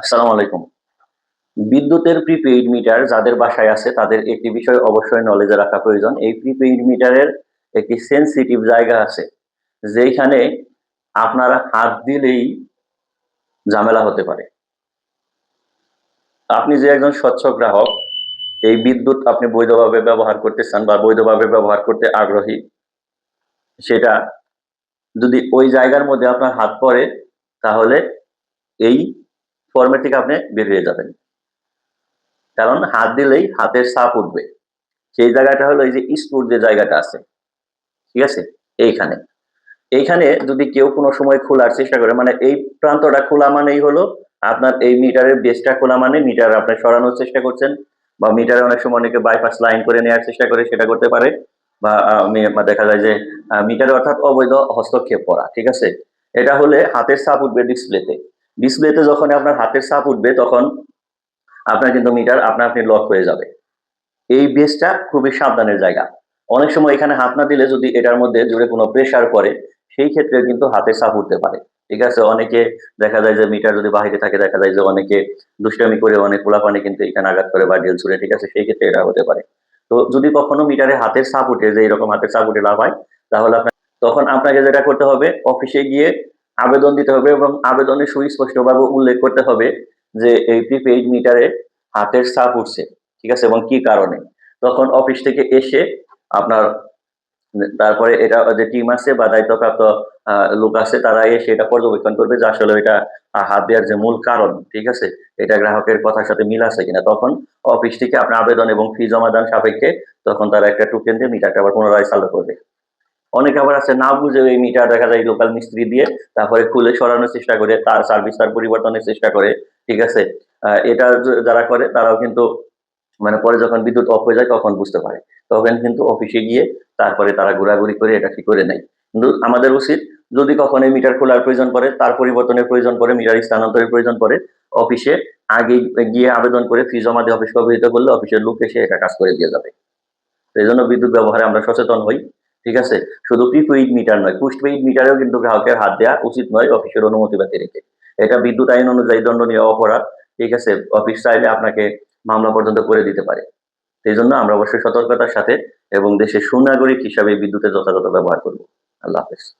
আসসালামু আলাইকুম। বিদ্যুতের প্রিপেইড মিটার যাদের বাসায় আছে, তাদের একটি বিষয় অবশ্যই নলেজে রাখা প্রয়োজন। এই প্রিপেইড মিটারের একটি সেনসিটিভ জায়গা আছে যেখানে আপনারা হাত দিলেই ঝামেলা হতে পারে। আপনি যে একজন স্বচ্ছ গ্রাহক, এই বিদ্যুৎ আপনি বৈধভাবে ব্যবহার করতে চান বা বৈধভাবে ব্যবহার করতে আগ্রহী, সেটা যদি ওই জায়গার মধ্যে আপনার হাত পড়ে, তাহলে এই ফর্মেট থেকে আপনি বের হয়ে যাবেন। কারণ হাত দিলেই হাতের সাপ উঠবে। সেই জায়গাটা হলো এই যে স্ক্রুর যে জায়গাটা আছে, ঠিক আছে? এইখানে। এইখানে যদি কেউ কোনো সময় খোলার চেষ্টা করে মানে এই প্রান্তটা খোলা মানেই হলো আপনার এই মিটারের বেসটা খোলা মানে মিটার আপনি সরানোর চেষ্টা করছেন, বা মিটারে অনেক সময় অনেকে বাইপাস লাইন করে নেওয়ার চেষ্টা করে, সেটা করতে পারে, বা দেখা যায় যে মিটারে অর্থাৎ অবৈধ হস্তক্ষেপ করা, ঠিক আছে? এটা হলে হাতের সাপ উঠবে ডিসপ্লেতে ডিসপ্লেতে যখন আপনার হাতের সাপ উঠবে, তখন আপনার কিন্তু মিটার আপনা আপনি লক হয়ে যাবে। এই বেসটা খুবই সাবধানের জায়গা। অনেক সময় এখানে হাত না দিলে যদি এটার মধ্যে জুড়ে কোনো প্রেশার পড়ে, সেই ক্ষেত্রে কিন্তু হাতে সাপ উঠতে পারে। ঠিক আছে? অনেকে দেখা যায় যে মিটার যদি বাহিরে থাকে, দেখা যায় যে অনেকে দুষ্টামি করে, অনেক পোলাপানি কিন্তু এখানে আঘাত করে বা ডেল ছুড়ে, ঠিক আছে? সেই ক্ষেত্রে এটা হতে পারে। তো যদি কখনো মিটারে হাতের সাপ উঠে, যে এরকম হাতের সাপ উঠে লাভ হয়, তাহলে আপনার তখন আপনাকে যেটা করতে হবে, অফিসে গিয়ে আবেদন দিতে হবে এবং আবেদনে সুস্পষ্টভাবে উল্লেখ করতে হবে যে এই প্রিপেইড মিটারে হাতের সাপ উঠছে, ঠিক আছে, এবং কি কারণে? তখন অফিস থেকে এসে আপনার, তারপরে এটা যে টিম আছে বা দায়িত্বপ্রাপ্ত লোক আছে, তারা এসে এটা পর্যবেক্ষণ করবে যে আসলে এটা হাত দেওয়ার যে মূল কারণ, ঠিক আছে, এটা গ্রাহকের কথার সাথে মিল আছে কিনা? তখন অফিস থেকে আপনার আবেদন এবং ফি জমাদান সাপেক্ষে, তখন তারা একটা টোকেন দিয়ে মিটারটা আবার পুনরায় চালু করবে। অনেক আবার আছে না বুঝে এই মিটার দেখা যায় লোকাল মিস্ত্রি দিয়ে, তারপরে খুলে সরানোর চেষ্টা করে, তার সার্ভিস তার পরিবর্তনের চেষ্টা করে, ঠিক আছে? এটা যারা করে, তারাও কিন্তু মানে পরে যখন বিদ্যুৎ অফ হয়ে যায় তখন বুঝতে পারে। তখন কিন্তু অফিসে গিয়ে তারপরে তারা ঘোরাঘুরি করে এটা ঠিক করে নেয়। কিন্তু আমাদের উচিত যদি কখনো মিটার খোলার প্রয়োজন পড়ে, তার পরিবর্তনের প্রয়োজন পড়ে, মিটার স্থানান্তরের প্রয়োজন পড়ে অফিসে আগে গিয়ে আবেদন করে ফি জমা দিয়ে অফিসকে অবহিত করলে অফিসের লোক এসে এটা কাজ করে দিয়ে যাবে। এই জন্য বিদ্যুৎ ব্যবহারে আমরা সচেতন হই। ঠিক আছে? শুধু প্রিপেইড মিটার নয় পোস্টপেইড মিটারেও কিন্তু গ্রাহকের হাত দেওয়া উচিত নয় অফিসের অনুমতি বাকি রেখে এটা বিদ্যুৎ আইন অনুযায়ী দণ্ডনীয় অপরাধ, ঠিক আছে? অফিস চাইলে আপনাকে মামলা পর্যন্ত করে দিতে পারে। সেই জন্য আমরা অবশ্যই সতর্কতার সাথে এবং দেশের সুনাগরিক হিসাবে বিদ্যুতের যথাযথ ব্যবহার করব। আল্লাহ হাফেজ।